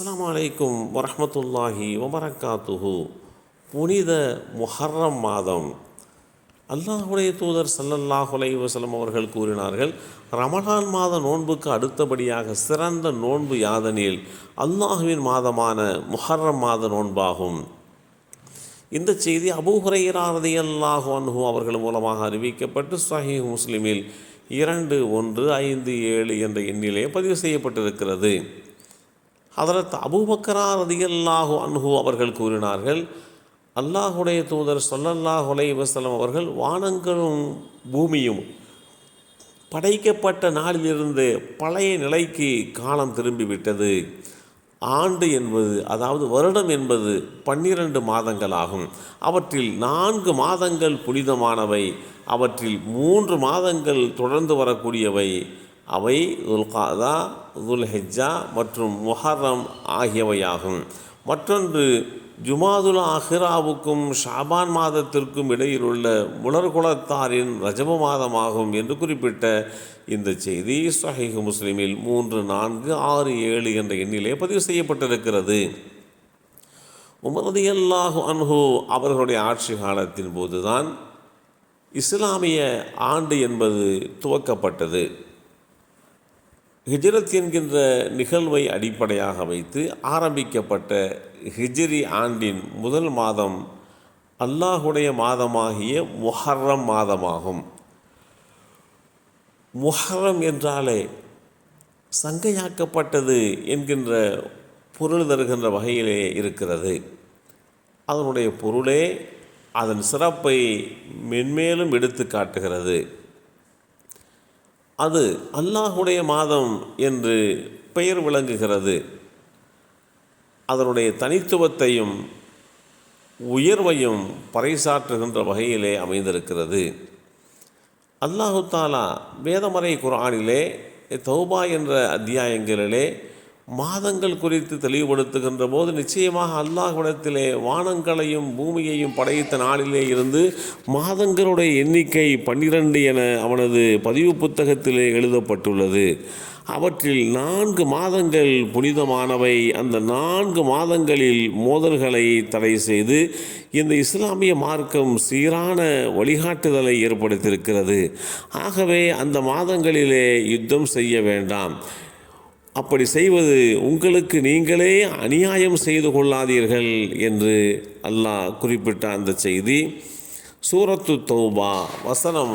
அஸ்லாம் அலைக்கும் வரமத்துல்லாஹி வபரக்காத்துஹு புனித முஹர்ரம் மாதம். அல்லாஹுடைய தூதர் ஸல்லல்லாஹு அலைஹி அவர்கள் கூறினார்கள் ரமலான் மாத நோன்புக்கு அடுத்தபடியாக சிறந்த நோன்பு யாதனில் அல்லாஹுவின் மாதமான முஹர்ரம் மாத நோன்பாகும். இந்த செய்தி அபூ அல்லாஹு அன்ஹு அவர்கள் மூலமாக அறிவிக்கப்பட்டு சஹி முஸ்லிமில் இரண்டு ஒன்று ஐந்து ஏழு என்ற எண்ணிலே பதிவு செய்யப்பட்டிருக்கிறது. அதரத் அபூபக்கரா ரதியல்லாஹு அன்ஹு அவர்கள் கூறினார்கள் அல்லாஹுடைய தூதர் சொல்லல்லாஹ் அலைஹி வஸல்லம் அவர்கள் வானங்களும் பூமியும் படைக்கப்பட்ட நாளிலிருந்து பழைய நிலைக்கு காலம் திரும்பிவிட்டது. ஆண்டு என்பது அதாவது வருடம் என்பது பன்னிரண்டு மாதங்களாகும் அவற்றில் நான்கு மாதங்கள் புனிதமானவை அவற்றில் மூன்று மாதங்கள் தொடர்ந்து வரக்கூடியவை. அவை துல்காதா துல்ஹெஜ்ஜா மற்றும் முஹர்ரம் ஆகியவையாகும். மற்றொன்று ஜுமாதுல் ஆஹிராவுக்கும் ஷாபான் மாதத்திற்கும் இடையில் உள்ள முலர்குலத்தாரின் ரஜப மாதமாகும் என்று குறிப்பிட்ட இந்த செய்தி சஹீஹ் முஸ்லிமில் மூன்று நான்கு ஆறு ஏழு என்ற எண்ணிலே பதிவு செய்யப்பட்டிருக்கிறது. உமரதியல்லாஹு அன்ஹு அவர்களுடைய ஆட்சி காலத்தின் போதுதான் இஸ்லாமிய ஆண்டு என்பது துவக்கப்பட்டது. ஹிஜ்ரத் என்கின்ற நிகழ்வை அடிப்படையாக வைத்து ஆரம்பிக்கப்பட்ட ஹிஜ்ரி ஆண்டின் முதல் மாதம் அல்லாஹுடைய மாதமாகிய முஹர்ரம் மாதமாகும். முஹர்ரம் என்றாலே சங்கையாக்கப்பட்டது என்கின்ற பொருள் தருகின்ற வகையிலே இருக்கிறது. அதனுடைய பொருளே அதன் சிறப்பை மென்மேலும் எடுத்து காட்டுகிறது. அது அல்லாஹுடைய மாதம் என்று பெயர் விளங்குகிறது. அதனுடைய தனித்துவத்தையும் உயர்வையும் பறைசாற்றுகின்ற வகையிலே அமைந்திருக்கிறது. அல்லாஹு தாலா வேதமறை குரானிலே தௌபா என்ற அத்தியாயங்களிலே மாதங்கள் குறித்து தெளிவுபடுத்துகின்ற போது நிச்சயமாக அல்லாஹ்விடத்திலே வானங்களையும் பூமியையும் படைத்த நாளிலே இருந்து மாதங்களுடைய எண்ணிக்கை பன்னிரண்டு என அவனது பதிவு புத்தகத்திலே எழுதப்பட்டுள்ளது. அவற்றில் நான்கு மாதங்கள் புனிதமானவை. அந்த நான்கு மாதங்களில் மோதல்களை தடை செய்து இந்த இஸ்லாமிய மார்க்கம் சீரான வழிகாட்டுதலை ஏற்படுத்தியிருக்கிறது. ஆகவே அந்த மாதங்களிலே யுத்தம் செய்ய வேண்டாம். அப்படி செய்வது உங்களுக்கு நீங்களே அநியாயம் செய்து கொள்ளாதீர்கள் என்று அல்லாஹ் குறிப்பிட்ட அந்த செய்தி. சூரத்து தௌபா வசனம்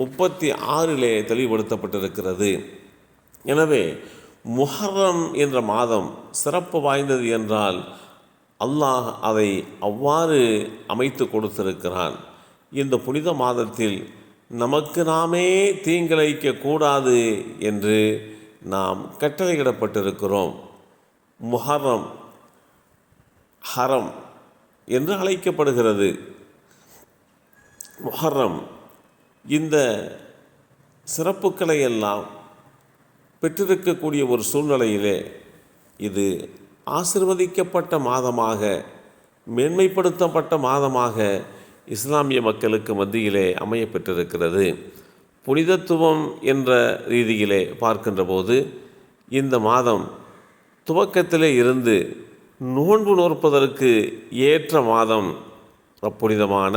முப்பத்தி ஆறிலே தெளிவுபடுத்தப்பட்டிருக்கிறது. எனவே முஹர்ரம் என்ற மாதம் சிறப்பு வாய்ந்தது என்றால் அல்லாஹ் அதை அவ்வாறு அமைத்து கொடுத்திருக்கிறான். இந்த புனித மாதத்தில் நமக்கு நாமே தீங்கிழைக்கக்கூடாது என்று நாம் கட்டளையிடப்பட்டிருக்கிறோம். முஹர்ரம் ஹரம் என்று அழைக்கப்படுகிறது. முஹர்ரம் இந்த சிறப்புக்களை எல்லாம் பெற்றிருக்கக்கூடிய ஒரு சூழ்நிலையிலே இது ஆசிர்வதிக்கப்பட்ட மாதமாக மேன்மைப்படுத்தப்பட்ட மாதமாக இஸ்லாமிய மக்களுக்கு மத்தியிலே அமைய பெற்றிருக்கிறது. புனிதத்துவம் என்ற ரீதியிலே பார்க்கின்ற போது இந்த மாதம் துவக்கத்திலே இருந்து நோன்பு நோற்பதற்கு ஏற்ற மாதம் புனிதமான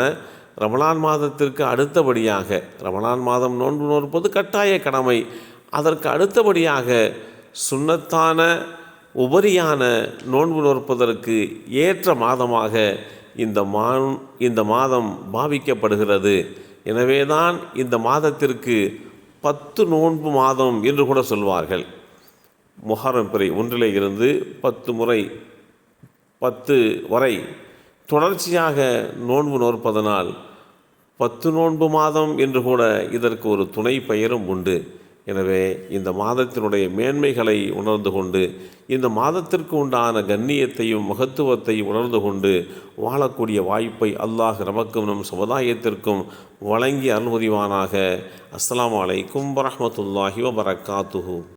ரமலான் மாதத்திற்கு அடுத்தபடியாக ரமலான் மாதம் நோன்பு நோற்பது கட்டாய கடமை. அதற்கு அடுத்தபடியாக சுண்ணத்தான உபரியான நோன்பு நோற்பதற்கு ஏற்ற மாதமாக இந்த மா இந்த மாதம் பாவிக்கப்படுகிறது. எனவே தான் இந்த மாதத்திற்கு பத்து நோன்பு மாதம் என்று கூட சொல்வார்கள். முஹரம் பிறை ஒன்றிலே இருந்து பத்து முறை பத்து வரை தொடர்ச்சியாக நோன்பு நோற்பதனால் பத்து நோன்பு மாதம் என்று கூட இதற்கு ஒரு துணை பெயரும் உண்டு. எனவே இந்த மாதத்தினுடைய மேன்மைகளை உணர்ந்து கொண்டு இந்த மாதத்திற்கு உண்டான கண்ணியத்தையும் மகத்துவத்தையும் உணர்ந்து கொண்டு வாழக்கூடிய வாய்ப்பை அல்லாஹ் நமக்கும் நம் சமுதாயத்திற்கும் வழங்கி அருள்புரிவானாக. அஸ்லாம் வலைக்கும் வரமத்துல்லாஹி வபரகாத்துஹூ.